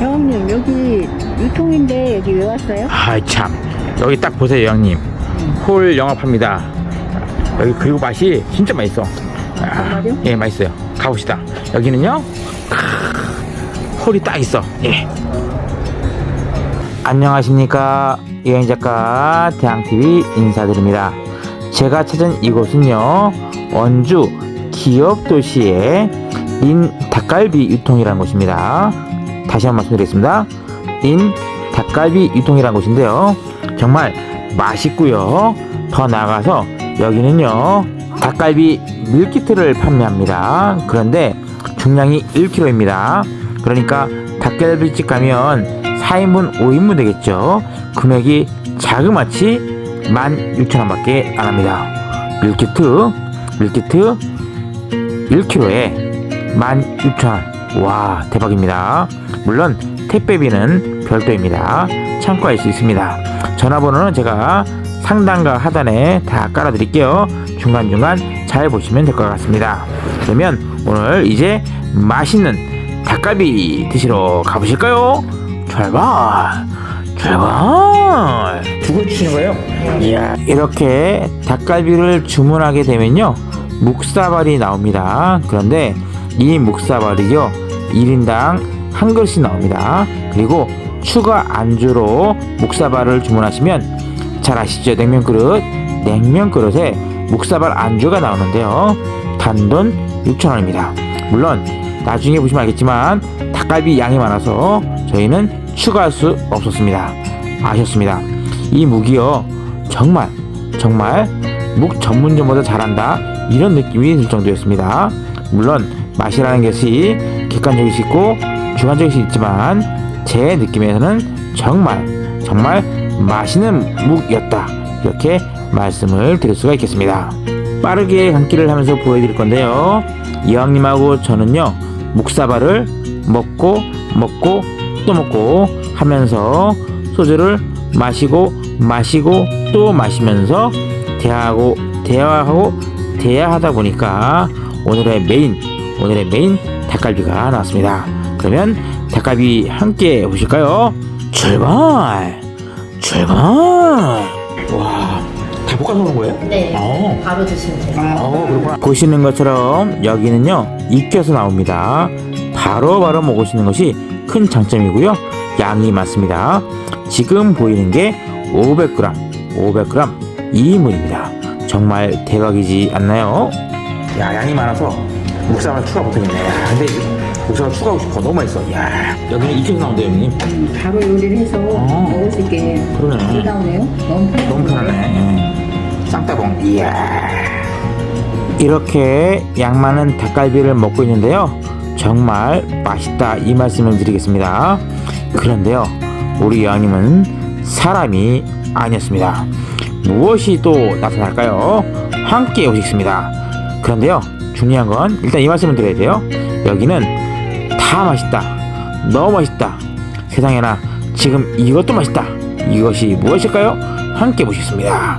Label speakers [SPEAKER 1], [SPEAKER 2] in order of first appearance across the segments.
[SPEAKER 1] 형님 여기 유통인데 여기 왜 왔어요?
[SPEAKER 2] 아이 참. 여기 딱 보세요 형님. 홀 영업합니다. 여기 그리고 맛이 진짜 맛있어. 아,
[SPEAKER 1] 정말요?
[SPEAKER 2] 예 맛있어요. 가봅시다. 여기는요? 크, 홀이 딱 있어. 예. 안녕하십니까? 여행 작가 대항TV 인사드립니다. 제가 찾은 이곳은요 원주 기업도시의 인 닭갈비 유통이라는 곳입니다 다시 한 번 말씀드리겠습니다. 인 닭갈비 유통이라는 곳인데요. 정말 맛있고요. 더 나아가서 여기는요 닭갈비 밀키트를 판매합니다. 그런데 중량이 1kg입니다. 그러니까 닭갈비집 가면 4인분 5인분 되겠죠. 금액이 자그마치 16,000원 밖에 안 합니다. 밀키트 밀키트 1kg에 16,000원. 와 대박입니다 물론 택배비는 별도입니다. 참고할 수 있습니다. 전화번호는 제가 상단과 하단에 다 깔아드릴게요. 중간중간 잘 보시면 될 것 같습니다. 그러면 오늘 이제 맛있는 닭갈비 드시러 가보실까요? 출발! 출발! 죽을 치는 거예요? 이야 이렇게 닭갈비를 주문하게 되면요 묵사발이 나옵니다. 그런데 이 묵사발이요 1인당 한 그릇씩 나옵니다. 그리고 추가 안주로 묵사발을 주문하시면 잘 아시죠? 냉면 그릇. 냉면 그릇에 묵사발 안주가 나오는데요. 단돈 6,000원입니다. 물론 나중에 보시면 알겠지만 닭갈비 양이 많아서 저희는 추가할 수 없었습니다. 아셨습니다. 이 묵이요. 정말 정말 묵 전문점보다 잘한다 이런 느낌이 들 정도였습니다. 물론 맛이라는 것이 있고 주관적일 수 있지만 제 느낌에서는 정말 정말 맛있는 묵이었다. 이렇게 말씀을 드릴 수가 있겠습니다. 빠르게 감기를 하면서 보여드릴 건데요. 이왕님하고 저는요 묵사발을 먹고 먹고 또 먹고 하면서 소주를 마시고 마시고 또 마시면서 대화하고 대화하고 대화하다 보니까 오늘의 메인 오늘의 메인 닭갈비가 나왔습니다. 그러면 닭갈비 함께 보실까요? 출발 출발 와. 다 볶아서 오는 거예요?
[SPEAKER 3] 네.
[SPEAKER 2] 어.
[SPEAKER 3] 바로 드시면 돼요.
[SPEAKER 2] 어, 그렇구나. 보시는 것처럼 여기는요 익혀서 나옵니다. 바로바로 먹을 수 있는 것이 큰 장점이고요. 양이 많습니다. 지금 보이는 게 500g, 500g 2인분입니다. 정말 대박이지 않나요? 야 양이 많아서 묵사발 추가 못하겠네. 근데 묵사발 추가하고 싶어. 너무 맛있어. 야 여기는 익혀서 나온대요, 형님.
[SPEAKER 1] 음, 바로 요리를 해서 먹을 수 있게
[SPEAKER 2] 그러네.
[SPEAKER 1] 잘 나오네요. 너무 편해요.
[SPEAKER 2] 너무 편하네. 쌍따봉. 이야. 이렇게 양 많은 닭갈비를 먹고 있는데요. 정말 맛있다 이 말씀을 드리겠습니다. 그런데요, 우리 여왕님은 사람이 아니었습니다. 무엇이 또 나타날까요? 함께 오시겠습니다. 그런데요, 중요한 건 일단 이 말씀을 드려야 돼요. 여기는 다 맛있다. 너무 맛있다. 세상에나 지금 이것도 맛있다. 이것이 무엇일까요? 함께 보시겠습니다.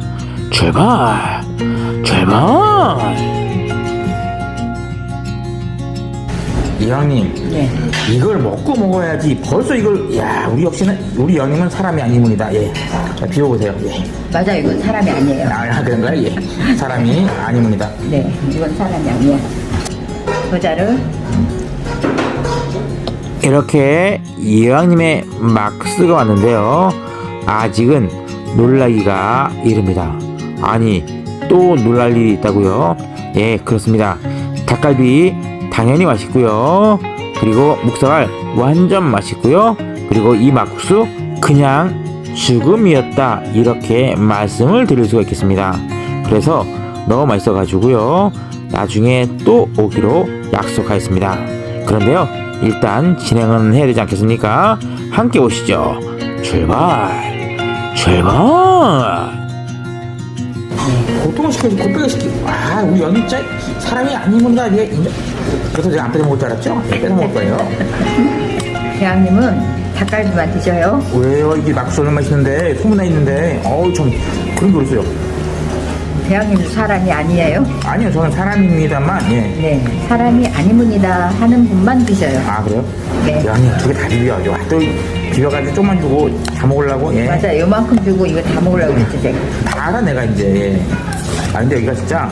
[SPEAKER 2] 출발! 출발! 이왕님,
[SPEAKER 1] 네.
[SPEAKER 2] 이걸 먹고 먹어야지. 벌써 이걸, 야, 우리 역시는, 우리 영님은 사람이 아니문이다. 예. 자, 비워보세요. 예.
[SPEAKER 1] 맞아 이건 사람이 아니에요.
[SPEAKER 2] 아, 그런가요? 예. 사람이 아니문이다.
[SPEAKER 1] 네, 이건 사람이 아니야. 모자를
[SPEAKER 2] 이렇게 이왕님의 막스가 왔는데요. 아직은 놀라기가 이릅니다. 아니, 또 놀랄 일이 있다고요? 예, 그렇습니다. 닭갈비 당연히 맛있고요. 그리고 묵사발 완전 맛있고요. 그리고 이 막국수 그냥 죽음이었다. 이렇게 말씀을 드릴 수가 있겠습니다. 그래서 너무 맛있어 가지고요. 나중에 또 오기로 약속하였습니다. 그런데요, 일단 진행은 해야 되지 않겠습니까? 함께 오시죠. 출발! 출발! 보통은 시켜서 곱빼기 시키고, 아, 우리 연자 사람이 아니문가, 이게, 인정- 그래서 제가 안 뺏어 먹을 줄 알았죠? 네, 뺏어 먹을 거예요.
[SPEAKER 1] 대왕님은 닭갈비만 드셔요.
[SPEAKER 2] 왜요? 이게 얼마나 맛있는데, 소문나 있는데, 어우, 좀, 그런 게 어딨어요.
[SPEAKER 1] 대왕님도 사람이 아니에요?
[SPEAKER 2] 아니요, 저는 사람입니다만, 예.
[SPEAKER 1] 네, 사람이 아니문이다 하는 분만 드셔요.
[SPEAKER 2] 아, 그래요?
[SPEAKER 1] 네.
[SPEAKER 2] 양이 두개 다 비벼가지고, 아, 또 비벼가지고 좀만 주고 다 먹으려고, 예.
[SPEAKER 1] 맞아, 요만큼 주고 이거 다 먹으려고 그랬지, 제가.
[SPEAKER 2] 다 알아, 내가 이제. 예. 아, 근데 여기가 진짜,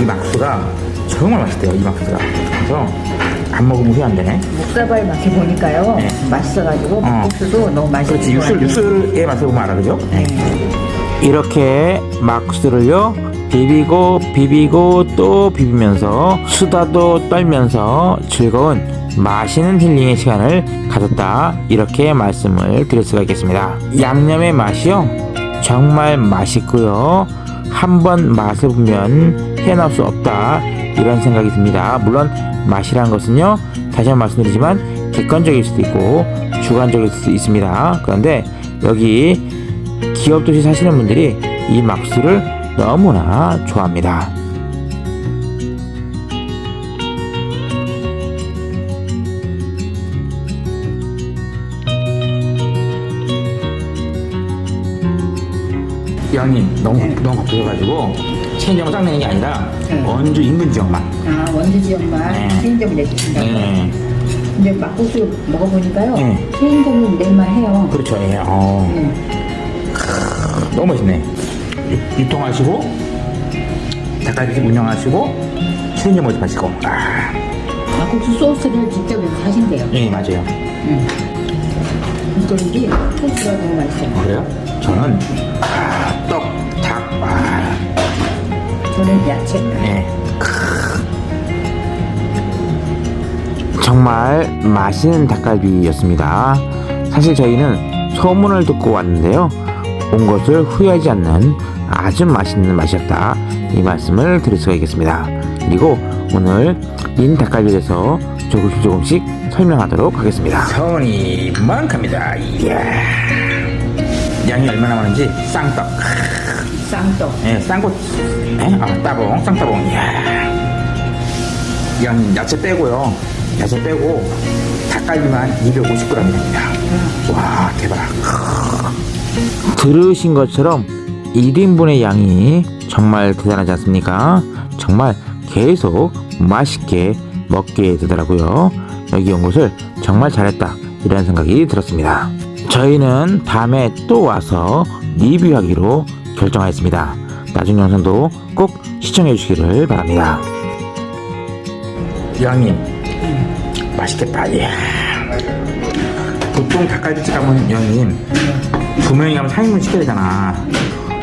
[SPEAKER 2] 이 막수가 정말 맛있대요, 이 막수가. 그래서 안 먹으면 후회 안 되네.
[SPEAKER 1] 목사발 맛이 보니까요.
[SPEAKER 2] 네.
[SPEAKER 1] 맛있어가지고
[SPEAKER 2] 어.
[SPEAKER 1] 국수도 너무 맛있어요.
[SPEAKER 2] 그렇지, 육술, 육술의 맛을 보면 알아, 그죠?
[SPEAKER 1] 네.
[SPEAKER 2] 이렇게 막수를요. 비비고 비비고 또 비비면서 수다도 떨면서 즐거운 맛있는 힐링의 시간을 가졌다. 이렇게 말씀을 드릴 수가 있겠습니다. 양념의 맛이요. 정말 맛있고요. 한 번 맛을 보면 헤어나올 수 없다. 이런 생각이 듭니다. 물론 맛이란 것은요. 다시 한번 말씀드리지만 객관적일 수도 있고 주관적일 수도 있습니다. 그런데 여기 기업 도시 사시는 분들이 이 막수를 너무나 좋아합니다. 양님 너무 너무 바쁘셔가지고 체인점을 딱 내는 게 아니라
[SPEAKER 1] 네.
[SPEAKER 2] 원주 인근 지역만.
[SPEAKER 1] 아, 원주 지역만
[SPEAKER 2] 네.
[SPEAKER 1] 체인점 내주신다고.
[SPEAKER 2] 네,
[SPEAKER 1] 근데 막국수 먹어보니까요.
[SPEAKER 2] 네.
[SPEAKER 1] 체인점은 낼만 해요.
[SPEAKER 2] 그렇죠. 예. 어.
[SPEAKER 1] 네.
[SPEAKER 2] 너무 맛있네. 유- 유통하시고 닭갈비집 운영하시고 체인점 마시고. 아,
[SPEAKER 1] 막국수 소스를 직접 여기서 하신대요.
[SPEAKER 2] 예 맞아요.
[SPEAKER 1] 음. 이쪽이 소스가 너무 맛있어요.
[SPEAKER 2] 그래요? 저는 아, 떡, 닭, 아,
[SPEAKER 1] 저는 야채.
[SPEAKER 2] 네. 정말 맛있는 닭갈비였습니다. 사실 저희는 소문을 듣고 왔는데요. 온 것을 후회하지 않는 아주 맛있는 맛이었다. 이 말씀을 드릴 수가 있겠습니다. 그리고 오늘 민 닭갈비에 대해서 조금씩 조금씩 설명하도록 하겠습니다. 선이 이만합니다. 이야. 양이 얼마나 많은지 쌍떡.
[SPEAKER 1] 쌍떡.
[SPEAKER 2] 예, 쌍꽃, 예? 아, 따봉, 쌍따봉, 이야. 이건 야채 빼고요. 야채 빼고 닭갈비만 250g입니다. 와, 대박. 들으신 것처럼 1인분의 양이 정말 대단하지 않습니까? 정말 계속 맛있게 먹게 되더라고요. 여기 온 곳을 정말 잘했다. 이런 생각이 들었습니다. 저희는 다음에 또 와서 리뷰하기로 결정하였습니다. 나중 영상도 꼭 시청해 주시기를 바랍니다. 양님, 맛있겠다. 이야. 보통 닭갈비집 가면 양님 두 명이 가면 3인분 시켜야 되잖아.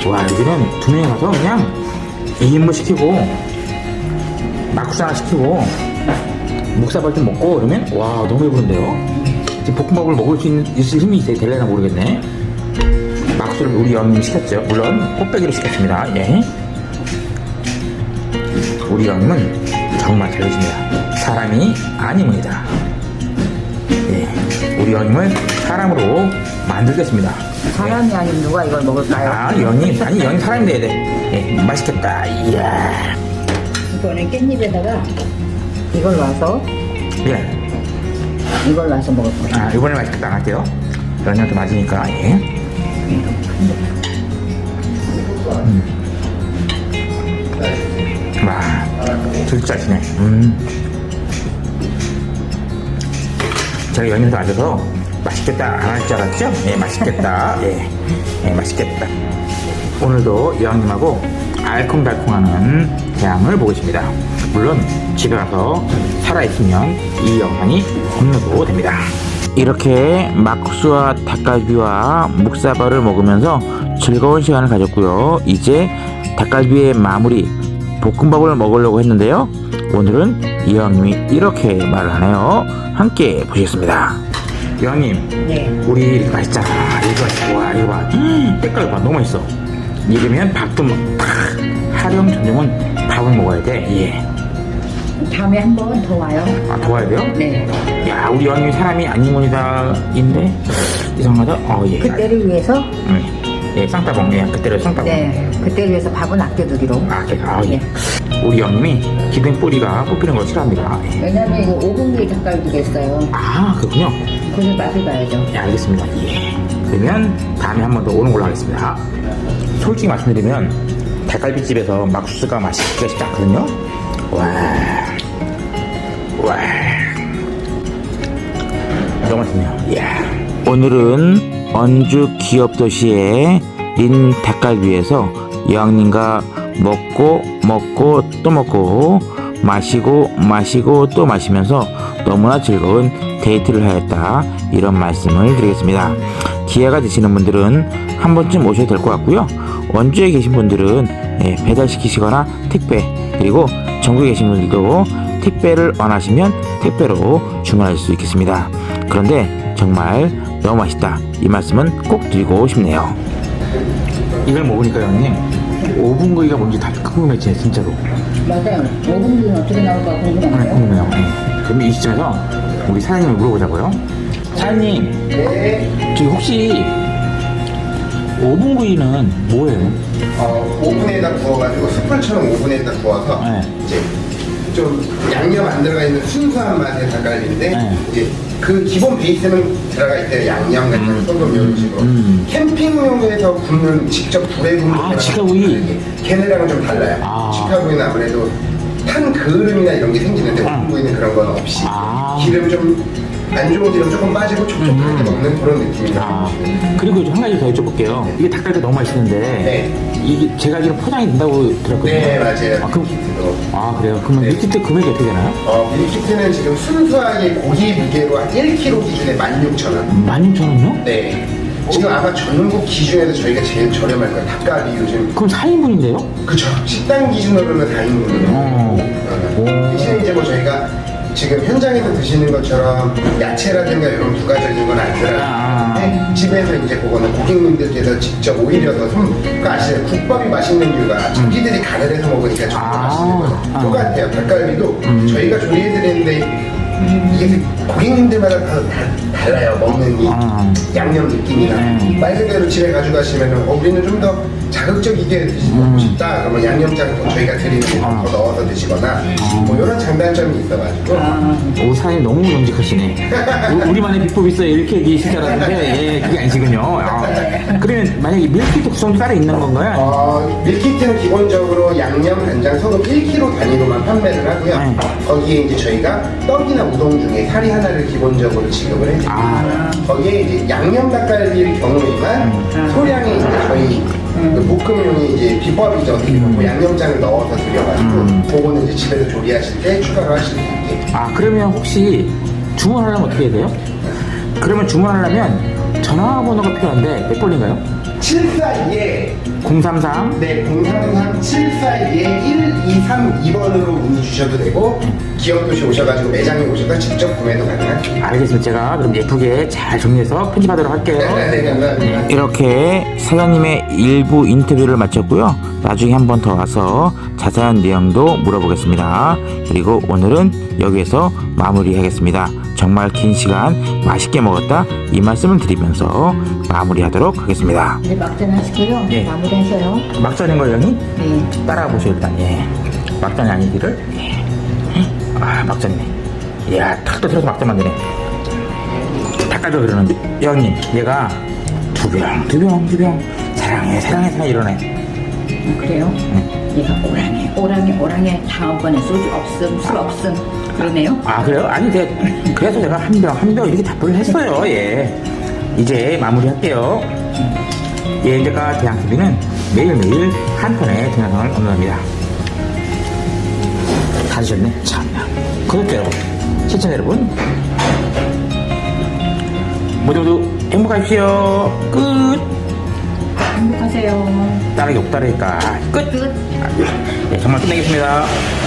[SPEAKER 2] 와, 여기는 두 명이 가서 그냥 2인분 시키고 막국수 시키고 묵사발 좀 먹고 그러면 와 너무 배부른데요. 지금 볶음밥을 먹을 수 있는, 있을 힘이 될려나 모르겠네. 막수를 우리 영님 시켰죠. 물론 꽃배기로 시켰습니다. 예. 우리 영님은 정말 잘해줍니다. 사람이 아니문이다. 예. 우리 영님을 사람으로 만들겠습니다.
[SPEAKER 1] 사람이 아닌 누가 이걸 먹을까요?
[SPEAKER 2] 아, 영님, 아니, 영님 사람이 돼야 돼. 예, 맛있겠다. 이야.
[SPEAKER 1] 이거는 깻잎에다가 이걸 놔서
[SPEAKER 2] 예.
[SPEAKER 1] 이걸 놔서 먹을 거예요.
[SPEAKER 2] 아, 이번에 맛있겠다. 안 할게요. 영님한테 맞으니까, 예. 음. 와, 들짜시네. 음. 제가 연인도 앉아서 맛있겠다 안 할 줄 알았죠? 예, 맛있겠다. 예, 예, 맛있겠다. 오늘도 여왕님하고 알콩달콩하는 대항을 보고 있습니다. 물론 집에 가서 살아있으면 이 영상이 업로드 됩니다. 이렇게 막국수와 닭갈비와 묵사발을 먹으면서 즐거운 시간을 가졌고요. 이제 닭갈비의 마무리 볶음밥을 먹으려고 했는데요. 오늘은 이왕님이 이렇게 말을 하네요. 함께 보시겠습니다. 이왕님,
[SPEAKER 1] 네.
[SPEAKER 2] 우리 이렇게 맛있잖아. 이거. 와, 이거 봐. 음, 때깔 봐. 너무 맛있어. 이러면 밥도 먹, 팍. 하령 점정은 밥을 먹어야 돼. 예.
[SPEAKER 1] 다음에 한 번 더 와요.
[SPEAKER 2] 아, 도와야 돼요?
[SPEAKER 1] 네.
[SPEAKER 2] 야, 우리 이왕님이 사람이 아니문이다인데 이상하다. 어, 예.
[SPEAKER 1] 그때를 위해서
[SPEAKER 2] 음. 예, 쌍따봉. 예, 그때를 쌍따봉.
[SPEAKER 1] 네. 그때를 위해서 밥은 아껴두기로.
[SPEAKER 2] 아, 네. 아, 예.
[SPEAKER 1] 네.
[SPEAKER 2] 우리 형님이 기둥 뿌리가 뽑히는 걸 싫어합니다. 예.
[SPEAKER 1] 왜냐면 이거 5분기 닭갈비겠어요.
[SPEAKER 2] 아, 그렇군요.
[SPEAKER 1] 그래서 맛을 봐야죠.
[SPEAKER 2] 예, 알겠습니다. 예. 그러면 다음에 한 번 더 오는 걸로 하겠습니다. 솔직히 말씀드리면 닭갈비집에서 막수가 맛있기가 쉽지 않거든요. 와, 와, 너무 맛있네요. 이야. 오늘은 언주 기업 도시의 린 닭갈비에서 여왕님과 먹고 먹고 또 먹고 마시고 마시고 또 마시면서 너무나 즐거운 데이트를 하였다 이런 말씀을 드리겠습니다. 기회가 되시는 분들은 한 번쯤 오셔도 될 것 같고요. 원주에 계신 분들은 예, 배달시키시거나 택배 그리고 전국에 계신 분들도 택배를 원하시면 택배로 주문할 수 있겠습니다. 그런데 정말 너무 맛있다 이 말씀은 꼭 드리고 싶네요. 이걸 먹으니까 형님 5분 구이가 뭔지 다 궁금해지네 진짜로.
[SPEAKER 1] 맞아요. 5분 뒤는 어떻게 나올까
[SPEAKER 2] 아,
[SPEAKER 1] 궁금한데요.
[SPEAKER 2] 궁금해요. 네. 그럼 이 시점에서 우리 사장님을 물어보자고요. 사장님, 저기 혹시 5분 구이는 뭐예요?
[SPEAKER 3] 어, 오븐에다 구워가지고 숯불처럼 오븐에다 구워서
[SPEAKER 2] 네.
[SPEAKER 3] 이제 좀 양념 안 들어가 있는 순수한 맛의 닭갈비인데
[SPEAKER 2] 네.
[SPEAKER 3] 이제 그 기본 베이스는 들어가 있대요 양념 같은 소금 이런 식으로
[SPEAKER 2] 음.
[SPEAKER 3] 캠핑용에서 굽는 직접 불에 굽는
[SPEAKER 2] 아,
[SPEAKER 3] 거랑
[SPEAKER 2] 직화구이.
[SPEAKER 3] 다르게 걔네랑은 좀 달라요
[SPEAKER 2] 아.
[SPEAKER 3] 직화구이는 아무래도 탄 그을음이나 이런 게 생기는데 오븐구이는 그런 건 없이
[SPEAKER 2] 아.
[SPEAKER 3] 기름 좀 안 좋은 기름 조금 빠지고 촉촉하게 먹는 그런 느낌이다
[SPEAKER 2] 아, 그리고 한 가지 더 여쭤볼게요. 이게 닭갈비 너무 맛있는데
[SPEAKER 3] 네.
[SPEAKER 2] 이게 제가 알기로 포장이 된다고 들었거든요.
[SPEAKER 3] 네 맞아요
[SPEAKER 2] 아, 그럼,
[SPEAKER 3] 밀키트도.
[SPEAKER 2] 아 그래요? 그러면
[SPEAKER 3] 네.
[SPEAKER 2] 밀키트 금액이 어떻게 되나요?
[SPEAKER 3] 어, 밀키트는 지금 순수하게 고기 무게로 한 1kg 기준에 16,000원.
[SPEAKER 2] 16,000원요?
[SPEAKER 3] 네. 지금 아마 전국 기준에서 저희가 제일 저렴할 거예요. 닭갈비 요즘.
[SPEAKER 2] 그럼 4인분인데요?
[SPEAKER 3] 그쵸. 식당 기준으로는 4인분이에요.
[SPEAKER 2] 어. 오.
[SPEAKER 3] 대신에 이제 뭐 저희가 지금 현장에서 드시는 것처럼 야채라든가 이런 부가적인 건안
[SPEAKER 2] 아.
[SPEAKER 3] 들어가는데 집에서 이제 그거는 고객님들께서 직접 오히려 더 손, 그러니까 아시죠? 국밥이 맛있는 이유가 자기들이 간을 해서 먹으니까 좀더
[SPEAKER 2] 아.
[SPEAKER 3] 맛있는 거죠.
[SPEAKER 2] 아.
[SPEAKER 3] 똑같아요. 닭갈비도
[SPEAKER 2] 음.
[SPEAKER 3] 저희가 조리해드리는데 이게 고객님들마다 다, 다 달라요. 먹는 이
[SPEAKER 2] 아.
[SPEAKER 3] 양념 느낌이나
[SPEAKER 2] 음.
[SPEAKER 3] 말 그대로 집에 가져가시면 어, 우리는 좀더 자극적이게 드시고
[SPEAKER 2] 음.
[SPEAKER 3] 싶다 그러면 양념장 저희가 드리는
[SPEAKER 2] 아.
[SPEAKER 3] 넣어서 드시거나 뭐 이런 장단점이 있어가지고
[SPEAKER 1] 아,
[SPEAKER 2] 오 사장님 너무 정직하시네. 우- 우리만의 비법이 있어요. 이렇게 얘기하실 줄 알았는데 예, 그게 아니시군요. 아, 그러면 만약에 밀키트 구성이 따로 있는 건가요?
[SPEAKER 3] 어, 밀키트는 기본적으로 양념, 간장, 소금 1kg 단위로만 판매를 하고요.
[SPEAKER 2] 네.
[SPEAKER 3] 거기에 이제 저희가 떡이나 우동 중에 사리 하나를 기본적으로 지급을 해드립니다.
[SPEAKER 2] 아.
[SPEAKER 3] 거기에 이제 양념 닭갈비일 경우에만
[SPEAKER 1] 음.
[SPEAKER 3] 소량의 이제 저희 그 볶음용이 이제 비법이죠. 보면 뭐 양념장을 넣어서 드려가지고
[SPEAKER 2] 음.
[SPEAKER 3] 그거는 이제 집에서 조리하실 때 추가로 하실 수 있게.
[SPEAKER 2] 아 그러면 혹시 주문하려면 어떻게 해야 돼요? 그러면 주문하려면 전화번호가 필요한데 몇 번인가요?
[SPEAKER 3] 742에
[SPEAKER 2] 033
[SPEAKER 3] 네, 033 742에 1232번으로 문의 주셔도 되고 기업 도시 오셔가지고 매장에 오셔서 직접 구매도 가능합니다.
[SPEAKER 2] 알겠습니다. 제가 그럼 예쁘게 잘 정리해서 편집하도록 할게요.
[SPEAKER 3] 네, 네, 감사합니다.
[SPEAKER 2] 이렇게 사장님의 일부 인터뷰를 마쳤고요. 나중에 한 번 더 와서 자세한 내용도 물어보겠습니다. 그리고 오늘은 여기에서 마무리하겠습니다. 정말 긴 시간 맛있게 먹었다 이 말씀을 드리면서 마무리하도록 하겠습니다.
[SPEAKER 1] 이제 막전 하시고요.
[SPEAKER 2] 예.
[SPEAKER 1] 마무리하셔요.
[SPEAKER 2] 막전인 걸 형이
[SPEAKER 1] 네.
[SPEAKER 2] 따라가 보세요 일단. 예. 막전이 아니기를. 예. 아 막전이네. 이야 탁 터트려서 막전 만드네. 닭가져 그러는데 형님 얘가 두 병, 두 병, 두 병. 사랑해, 사랑해, 사랑해 이러네.
[SPEAKER 1] 아, 그래요? 얘가 오랑해, 오랑해, 오랑해. 다음번에 소주 없음, 술 없음. 그러네요.
[SPEAKER 2] 아 그래요? 아니 제가 그래서 제가 한 병 한 병 이렇게 답변을 했어요. 예. 이제 마무리할게요. 예, 이제가 대항TV는 매일매일 한 편의 동영상을 업로드합니다. 다 드셨네? 참나. 구독자 여러분, 시청자 여러분, 모두 모두 행복하십시오. 끝.
[SPEAKER 1] 행복하세요.
[SPEAKER 2] 따르기 없다르니까 끝.
[SPEAKER 1] 끝.
[SPEAKER 2] 네, 정말 끝내겠습니다.